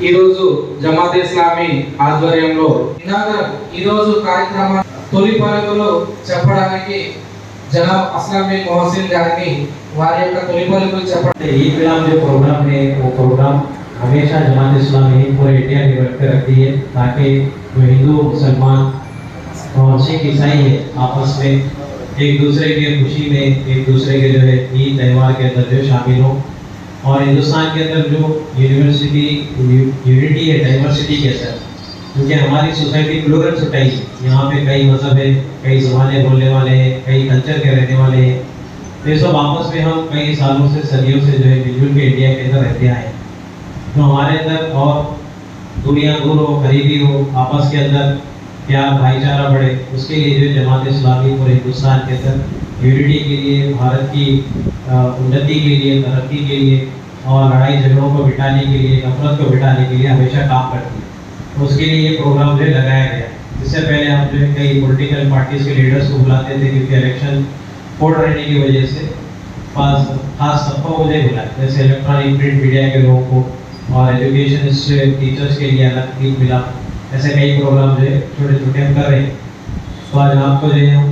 ఈరోజు జమాత్ ఇస్లామీ ఆధ్వర్యంలో ఇనాగర్ ఈరోజు కార్యక్రమం తొలి పలుకులు చెప్పడానికి జనాబ్ అస్లామీ మొహసిన్ గారిని వారి యొక్క తొలి పలుకులు చెప్పడం ईद मिलाद जो प्रोग्राम है वो प्रोग्राम हमेशा जमात इस्लामी पूरे इंडिया में रखते रखती है ताकि जो हिंदू मुसलमान और सिख ईसाई है आपस में एक दूसरे के खुशी में एक दूसरे के जो है ईद त्यौहार के अंदर जो शामिल हो और हिंदुस्तान के अंदर जो यूनिवर्सिटी यूनिटी है डाइवर्सिटी के अंदर, क्योंकि हमारी सोसाइटी प्लूरल सोसाइटी है। यहाँ पे कई मज़हब है, कई जबानें बोलने वाले हैं, कई कल्चर के रहने वाले हैं। तो ये सब आपस में हम कई सालों से, सदियों से जो है मिलजुल के इंडिया के अंदर रहते आए तो हमारे अंदर और दुनिया दूर हो करीबी हो, आपस के अंदर प्यार भाईचारा बढ़े, उसके लिए जो जमात इस्लामी पूरे हिंदुस्तान के अंदर यूनिटी के लिए, भारत की उन्नति के लिए, तरक्की के लिए और लड़ाई झगड़ों को बिठाने के लिए, नफरत को बिठाने के लिए हमेशा काम करती है। तो उसके लिए ये प्रोग्राम जो लगाया गया इससे पहले हम जो कई पोलिटिकल पार्टीज़ के लीडर्स को बुलाते थे, क्योंकि इलेक्शन कोड रहने की वजह से खास खास सबको मुझे बुलाया जैसे इलेक्ट्रॉनिक प्रिंट मीडिया के लोगों को और एजुकेशन टीचर्स के लिए अलग मिला। ऐसे कई प्रोग्राम जो है छोटे छोटे हम कर रहे हैं। तो आज आपको जो है,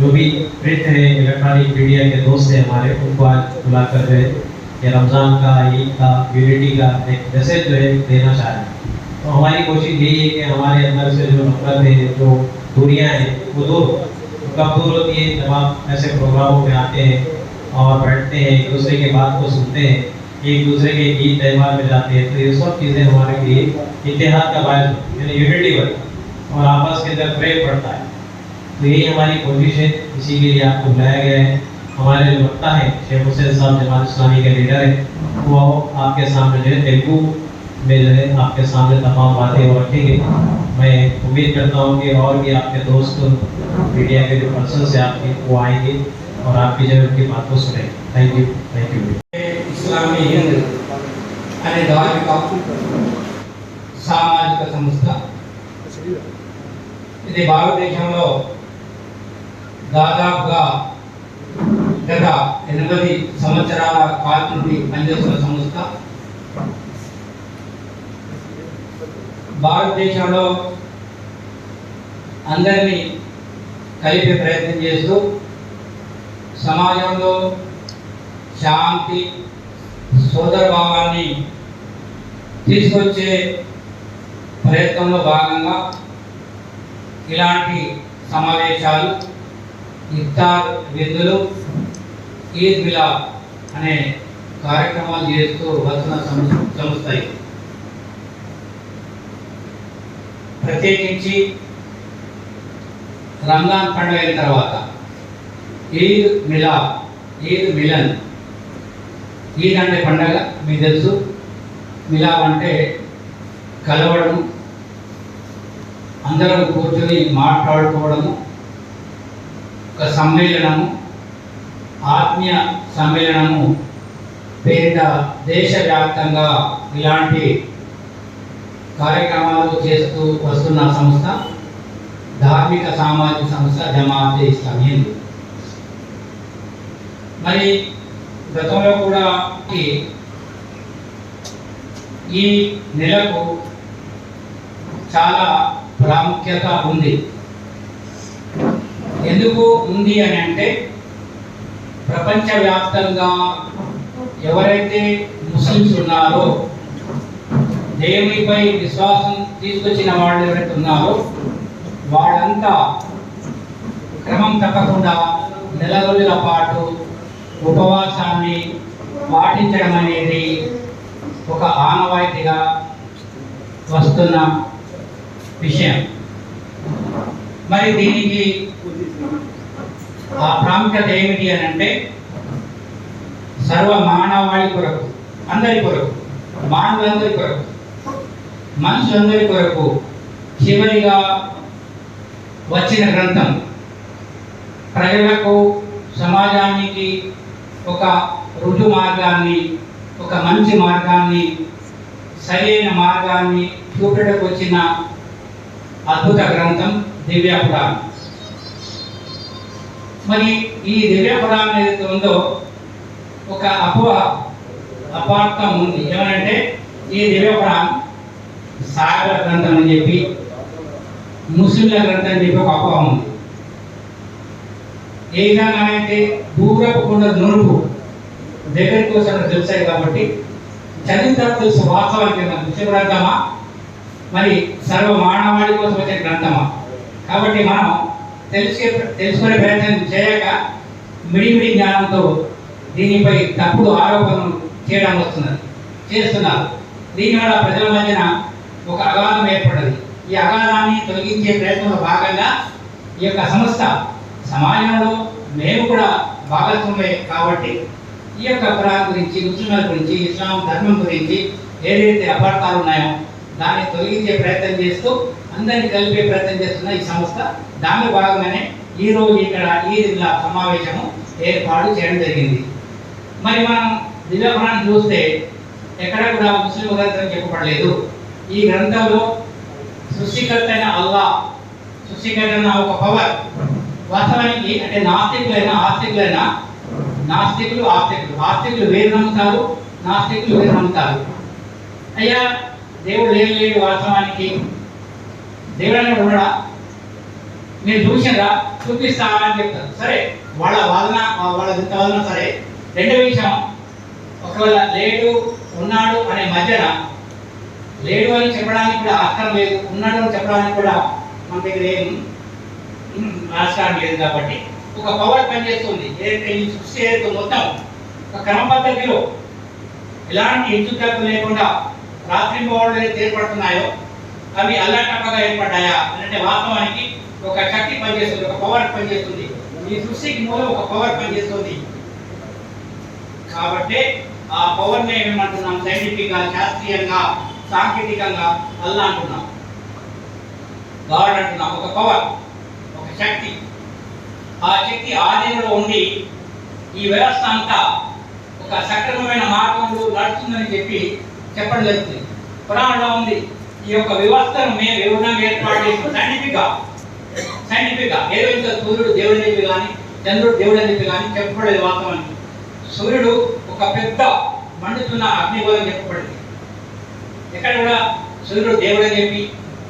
जो भी प्रिंट है इलेक्ट्रॉनिक मीडिया के दोस्त हैं हमारे, उनको आज बुलाकर जो है रमज़ान का, ईद का, यूनिटी का एक मैसेज जो है, देना चाह रहे हैं। तो हमारी कोशिश यही है कि हमारे अंदर से जो नफरत है, जो दूरियाँ हैं, वो दूर तो कब दूर होती है? जब आप ऐसे प्रोग्रामों में आते हैं और बैठते हैं, एक दूसरे की बात को सुनते हैं एक दूसरे के ईद त्यौहार में जाते हैं तो ये सब चीज़ें हमारे लिए इतिहाद का बायस है, यानी यूनिटी बनती है और आपस के अंदर प्रेम बढ़ता है। तो यही हमारी कोशिश है इसी के लिए आपको बुलाया गया है। हमारे जो वक्ता है शेख हुसैन साहब जमात इस्लामी के लीडर है वो आपके सामने जो है तेलुगु में जो है आपके सामने तमाम बातें वो रखेंगे। मैं उम्मीद करता हूँ कि और भी आपके दोस्त मीडिया के जो पर्सन है आपके वो आएँगे और आपकी जो है उनकी बात को सुनेंगे। Thank you thank you Islami Hind అనే ధార్మిక సామాజిక సంస్థ. ఇది భారతదేశంలో దాదాపుగా గత ఎనిమిది సంవత్సరాల కాలం నుండి పనిచేస్తున్న సంస్థ. భారతదేశంలో అందరినీ కలిపే ప్రయత్నం చేస్తూ సమాజంలో శాంతి సోదరభావాన్ని తీసుకొచ్చే ప్రయత్నంలో భాగంగా ఇలాంటి సమావేశాలు ఇఫ్తార్ విందులు ఈద్ మిలాద్ అనే కార్యక్రమాలు చేస్తూ వస్తున్న సంస్థాయి ప్రత్యేకించి రంజాన్ పండుగ అయిన తర్వాత ఈద్ మిలా ఈద్ మిలన్ ఈద్ అంటే పండగ మీకు తెలుసు. మిలాద్ అంటే కలవడము అందరం కూర్చొని మాట్లాడుకోవడము ఒక సమ్మేళనము ఆత్మీయ సమ్మేళనము పేరిట దేశవ్యాప్తంగా ఇలాంటి కార్యక్రమాలు చేస్తూ వస్తున్న సంస్థ ధార్మిక సామాజిక సంస్థ జమాతే ఇస్లామీ మరి గతంలో కూడా ఈ- నెలకు చాలా ప్రాముఖ్యత ఉంది. ఎందుకు ఉంది అని అంటే ప్రపంచవ్యాప్తంగా ఎవరైతే ముస్లిమ్స్ ఉన్నారో దేవునిపై విశ్వాసం తీసుకొచ్చిన వాళ్ళు ఎవరైతే ఉన్నారో వాళ్ళంతా క్రమం తప్పకుండా నెల రోజుల పాటు ఉపవాసాన్ని పాటించడం అనేది ఒక ఆనవాయితీగా వస్తున్న విషయం. మరి దీనికి ఆ ప్రాముఖ్యత ఏమిటి అని అంటే సర్వ మానవాళి కొరకు అందరి కొరకు మానవులందరి కొరకు మనుషులందరి కొరకు చివరిగా వచ్చిన గ్రంథం ప్రజలకు సమాజానికి ఒక రుజు మార్గాన్ని ఒక మంచి మార్గాన్ని సరైన మార్గాన్ని చూపడానికి వచ్చిన అద్భుత గ్రంథం దివ్య పురాణం. మరి ఈ దివ్య పురాణం ఏదైతే ఉందో ఒక అపోహ అపార్థం ఉంది. ఏమనంటే ఈ దివ్య పురాణం సాగర గ్రంథం అని చెప్పి ముస్లింల గ్రంథం అని చెప్పి ఒక అపోహ ఉంది. ఏ విధంగా దూరపు కొండ నురుగు దగ్గరికి కోసం తెలుసాయి కాబట్టి చదివిన తర్వాత తెలుసు వాస్తవానికి గ్రంథం గ్రంథమా? మరి సర్వ మానవాళి కోసం వచ్చే గ్రంథమా? కాబట్టి మనం తెలిసే తెలుసుకునే ప్రయత్నం చేయక మిడిమిడి జ్ఞానంతో దీనిపై తప్పుడు ఆరోపణలు చేయడం వస్తున్నది చేస్తున్నారు. దీనివల్ల ప్రజల మధ్యన ఒక అగాధం ఏర్పడింది ఈ అగాధాన్ని తొలగించే ప్రయత్నంలో భాగంగా ఈ యొక్క సంస్థ సమాజంలో మేము కూడా భాగస్వామే కాబట్టి ఈ యొక్క అపరాధం గురించి ముస్లింల గురించి ఇస్లాం ధర్మం గురించి ఏదైతే అపార్థాలు ఉన్నాయో దాన్ని తొలగించే ప్రయత్నం చేస్తూ అందరినీ కలిపే ప్రయత్నం చేస్తున్న ఈ సంస్థ దాని భాగంగానే ఈ రోజు ఇక్కడ ఈ జిల్లా సమావేశము ఏర్పాటు చేయడం జరిగింది. మరి మనం దివ్య చూస్తే ఎక్కడ కూడా ముస్లిం గ్రంథం చెప్పబడలేదు. ఈ గ్రంథంలో సృష్టికర్త అయిన అల్లా సృష్టికర్త అయిన ఒక పవర్ వాస్తవానికి అంటే నాస్తికులైన ఆస్తికులైనా నాస్తికులు ఆస్తికులు. ఆస్తికులు వేరు నమ్ముతారు నాస్తికులు వేరు నమ్ముతారు. అయ్యా దేవుడు లేడు లేడు వాస్తవానికి దేవుడు అనేవాడు నేను మీరు చూసిండ్రా చూపిస్తా అని చెప్తారు. సరే వాళ్ళ వాదన వాళ్ళ ఎంత వాదన? సరే రెండో విషయం. ఒకవేళ లేడు ఉన్నాడు అనే మధ్యన లేడు అని చెప్పడానికి కూడా ఆస్కారం లేదు ఉన్నాడు అని చెప్పడానికి కూడా మన దగ్గర ఏం ఉమ్, ఆస్కారం లేదు కాబట్టి. ఒక పవర్ పనిచేస్తుంది. ఏదైతే ఈ సృష్టి ఏదైతే మొత్తం ఒక క్రమ పద్ధతిలో ఎలాంటి హెచ్చుతగ్గు లేకుండా రాత్రి పౌరులు ఏదైతే ఏర్పడుతున్నాయో అవి అల్లాటప్పగా ఏర్పడ్డాయా అంటే వాస్తవానికి ఒక శక్తి పనిచేస్తుంది ఒక పవర్ పనిచేస్తుంది. ఈ సృష్టికి మూలం ఒక పవర్ పనిచేస్తుంది. కాబట్టి ఆ పవర్ని ఏమంటున్నాం సైంటిఫిక్గా శాస్త్రీయంగా సాంకేతికంగా అల్లా అంటున్నాం. గాడ్ అంటున్నాం. ఒక పవర్. శక్తి. ఆ శక్తి ఆధీనంలో ఉండి ఈ వ్యవస్థ అంతా ఒక సక్రమమైన మార్గంలో నడుస్తుందని చెప్పి చెప్పడం జరుగుతుంది. పురాణంలో ఉంది. ఈ యొక్క వ్యవస్థను మేము ఏ విధంగా ఏర్పాటు చేసిన సైంటిఫిక్గా సైంటిఫిక్ సూర్యుడు దేవుడు చెప్పి కానీ చంద్రుడు దేవుడు అని చెప్పి కానీ చెప్పబడేది వాస్తవానికి సూర్యుడు ఒక పెద్ద మండుతున్న అగ్నిగోళం చెప్పబడింది. ఎక్కడ కూడా సూర్యుడు దేవుడు అని చెప్పి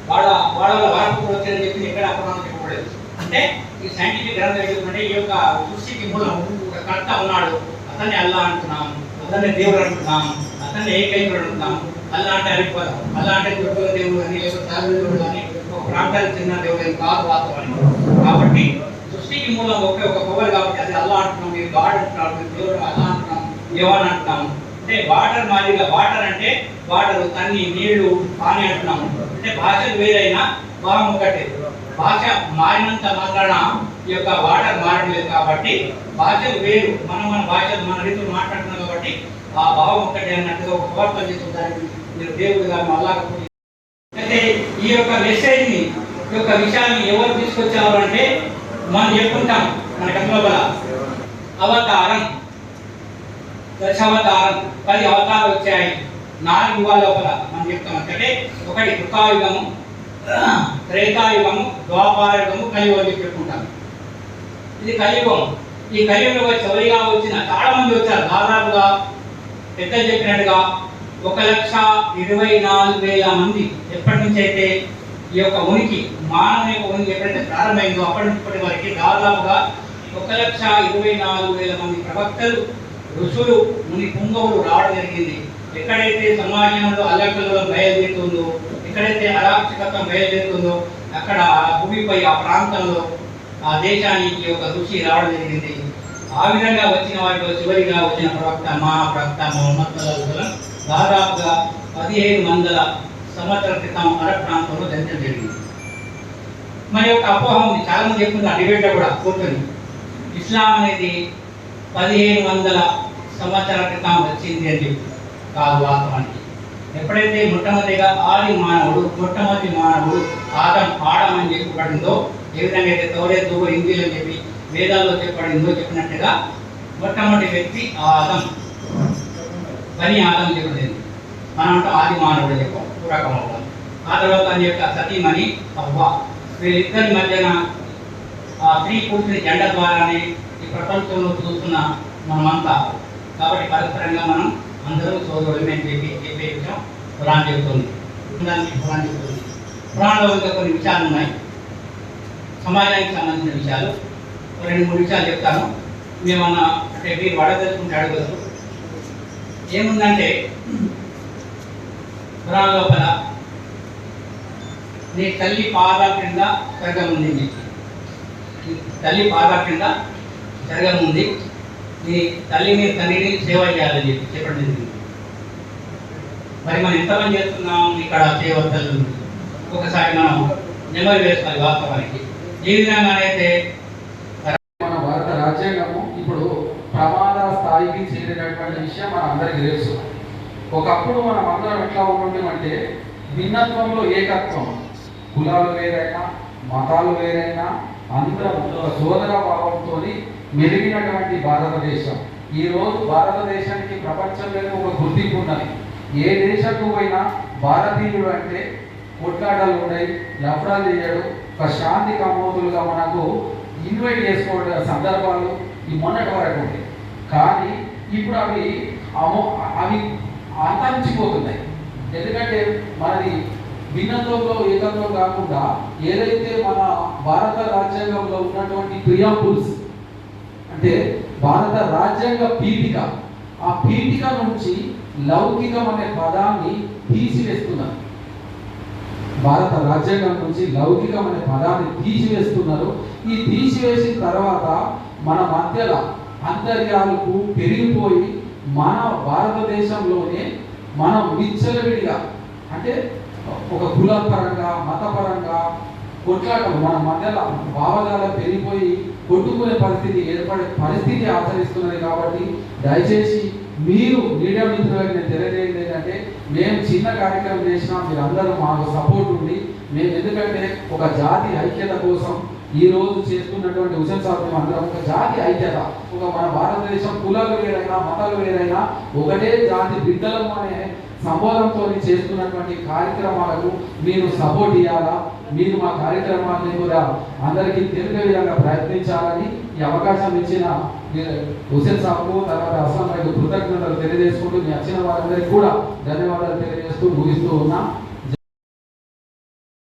వాళ్ళ వాళ్ళ వారపు వచ్చారని చెప్పి ఎక్కడ అపరాధం చెప్పబడలేదు. అంటే ఈ సైంటిఫిక్ గ్రంథం ఏంటంటే ఈ యొక్క సృష్టికి మూలం ఒక కర్త ఉన్నాడు. అతన్ని అల్లా అంటున్నాం. అతన్ని దేవుడు అంటున్నాం. అతన్ని ఏకైకుడు అంటున్నాం. అల్లా అంటే అరిపోదాం అల్లా అంటే దుర్గ దేవుడు అని లేకపోతే సాగు దేవుడు అని ఒక ప్రాంతానికి చెందిన దేవుడు అని కాదు వాస్తవానికి కాబట్టి సృష్టికి మూలం ఒకే ఒక పవర్ కాబట్టి అది అల్లా అంటున్నాం. మీరు గాడ్ అంటున్నాడు. మీరు దేవుడు అల్లా అంటున్నాం. దేవాన్ అంటున్నాము అంటే వాటర్ మాదిరిగా వాటర్ అంటే వాటర్ తన్ని నీళ్ళు పాని అంటున్నాము అంటే భాషలు వేరైనా భావం ఒకటే. భాష మారినంత మాత్రాన ఈ యొక్క వాటర్ మారట్లేదు కాబట్టి భాషలు వేరు మనం మన భాషలు మన రీతిలో మాట్లాడుతున్నాం కాబట్టి ఆ భావం ఒకటే అన్నట్టుగా ఒక పవర్ పనిచేస్తుంది మీరు దేవుడు గారు అల్లాగా అయితే ఈ యొక్క మెసేజ్ని ఈ యొక్క విషయాన్ని ఎవరు తీసుకొచ్చారు అంటే మనం చెప్పుకుంటాం మన కథలోపల అవతారం. దశావతారం. పది అవతారాలు వచ్చాయి. నాలుగు యుగాల లోపల మనం చెప్తాం. అంటే ఒకటి కృతాయుగము త్రేతాయుగము ద్వాపారయుగము కలియుగం అని చెప్పి ఇది కలియుగం. ఈ కలియుగంలో చివరిగా వచ్చిన చాలా మంది వచ్చారు. దాదాపుగా పెద్ద చెప్పినట్టుగా ఒక లక్ష ఇరవై నాలుగు వేల మంది ఎప్పటి నుంచి అయితే ఈ యొక్క ఉనికి మానవ యొక్క ఉనికి ఎప్పుడైతే ప్రారంభమైందో అప్పటి నుంచి వరకు దాదాపుగా ఒక లక్ష ఇరవై నాలుగు వేల మంది ప్రవక్తలు ఋషులు ముని పుంగవులు రావడం జరిగింది. ఎక్కడైతే సమాజంలో అల్లకల్లోలం బయలుదేరుతుందో ఎక్కడైతే అరాచకత్వం బయలుదేరుతుందో అక్కడ ఆ భూమిపై ఆ ప్రాంతంలో ఆ దేశానికి ఒక దృష్టి రావడం జరిగింది. ఆ విధంగా వచ్చిన వాటిలో చివరిగా వచ్చిన ప్రవక్త మా ప్రవక్త మొహమ్మద్ దాదాపుగా పదిహేను వందల సంవత్సరాల క్రితం అరబ్ ప్రాంతంలో జరగడం జరిగింది. మరి యొక్క అపోహ ఉంది. చాలా మంది చెప్తున్నారు డిబేట్లో కూడా కూర్చొని. ఇస్లాం అనేది పదిహేను వందల సంవత్సరాల క్రితం వచ్చింది అని చెప్పి కాదు వాస్తవానికి. ఎప్పుడైతే మొట్టమొదటిగా ఆది మానవుడు మొట్టమొదటి మానవుడు ఆదం ఆడం అని చెప్పబడిందో ఏ విధంగా అయితే తోడే తోడు ఇంజిల్ అని చెప్పి వేదాల్లో చెప్పబడిందో చెప్పినట్టుగా మొట్టమొదటి వ్యక్తి ఆదం. పని ఆదం చెప్పబడింది. మనం అంటాం ఆది మానవుడు చెప్పాం. పూరకం ఆ తర్వాత అని యొక్క సతీమణి అవ్వ. వీళ్ళిద్దరి మధ్యన ఆ స్త్రీ పురుషుని జెండ ద్వారానే ఈ ప్రపంచంలో చూస్తున్న మనమంతా. కాబట్టి పరస్పరంగా మనం అందరూ సోదరులమే అని చెప్పి చెప్పే విషయం పురాణం చెబుతుంది దానికి పురాణానికి ఉంటుంది. పురాణంలో ఇంకా కొన్ని విషయాలు ఉన్నాయి. సమాజానికి సంబంధించిన విషయాలు. రెండు మూడు విషయాలు చెప్తాను. మేమన్నా అంటే మీరు వడదలుచుకుంటే అడగదు ఏముందంటే పురాణ లోపల నీ తల్లి పాదాల క్రింద స్వర్గం ఉంది. నీ తల్లి పాదాల క్రింద స్వర్గం ఉంది. నీ తల్లిని తండ్రిని సేవ చేయాలని చెప్పి చెప్పడం జరిగింది. మరి మనం ఎంతమంది చేస్తున్నాం ఇక్కడ చేయవద్దలు ఒకసారి మనం నెమరు వేసుకోవాలి వాస్తవానికి. ఏ విధంగా అయితే మన భారత రాజ్యాంగము ఇప్పుడు ప్రమాద స్థాయికి చేరినటువంటి విషయం మన అందరికీ తెలుసు. ఒకప్పుడు మనం అందరం ఎట్లా ఉంటుందంటే భిన్నత్వంలో ఏకత్వం. కులాలు వేరైనా మతాలు వేరైనా అందరం సోదర భావంతో మెరిగినటువంటి భారతదేశం. ఈరోజు భారతదేశానికి భారతదేశానికి ప్రపంచంలోనే ఒక గుర్తింపు ఉన్నది. ఏ దేశంకు పోయినా భారతీయుడు అంటే కొట్లాటలు ఉన్నాయి లఫడాలు చేయడు ఒక శాంతి కమోతులుగా మనకు ఇన్వైట్ చేసుకోవడం సందర్భాలు ఈ మొన్నటి వరకు ఉంది కానీ ఇప్పుడు అవి అమో అవి అంతరించిపోతున్నాయి ఎందుకంటే మనది భిన్నత్వంలో ఏకత్వం కాకుండా ఏదైతే మన భారత రాజ్యాంగంలో ఉన్నటువంటి ప్రియాంపుల్స్ అంటే భారత రాజ్యాంగ పీఠిక ఆ పీఠిక నుంచి లౌకికం అనే పదాన్ని తీసివేస్తున్నారు. భారత రాజ్యాంగం నుంచి లౌకికం అనే పదాన్ని తీసివేస్తున్నారు. ఈ తీసివేసిన తర్వాత మన మధ్యలో అంతర్యాలకు పెరిగిపోయి మన భారతదేశంలోనే మనం విచ్చలవిడిగా అంటే ఒక కులపరంగా మతపరంగా కొట్లాటలు మన మధ్యలో భావజాలం పెరిగిపోయి కొట్టుకునే పరిస్థితి ఏర్పడే పరిస్థితి ఆచరిస్తున్నది కాబట్టి దయచేసి మీరు మీడియా మిత్రులకు నేను తెలియజేయండి ఏంటంటే మేము చిన్న కార్యక్రమం చేసినా మీరు అందరూ మాకు సపోర్ట్ ఉండి మేము ఎందుకంటే ఒక జాతి ఐక్యత కోసం ఈ రోజు చేస్తున్నటువంటి హుసేన్ సాబ్ మేము అందరం ఒక జాతి ఐక్యత ఒక మన భారతదేశం కులాలు వేరైనా మతాలు వేరైనా ఒకటే జాతి బిడ్డలం అనే సంబోధంతో చేస్తున్నటువంటి కార్యక్రమాలకు మీరు సపోర్ట్ ఇవ్వాలా మీరు మా కార్యక్రమాన్ని కూడా అందరికీ తెలిపే విధంగా ప్రయత్నించాలని ఈ అవకాశం ఇచ్చిన హుసేన్ సాబ్కు తర్వాత అస్లాం రైతు కృతజ్ఞతలు తెలియజేసుకుంటూ మీ వచ్చిన వారందరికీ కూడా ధన్యవాదాలు తెలియజేస్తూ ముగిస్తూ ఉన్నా.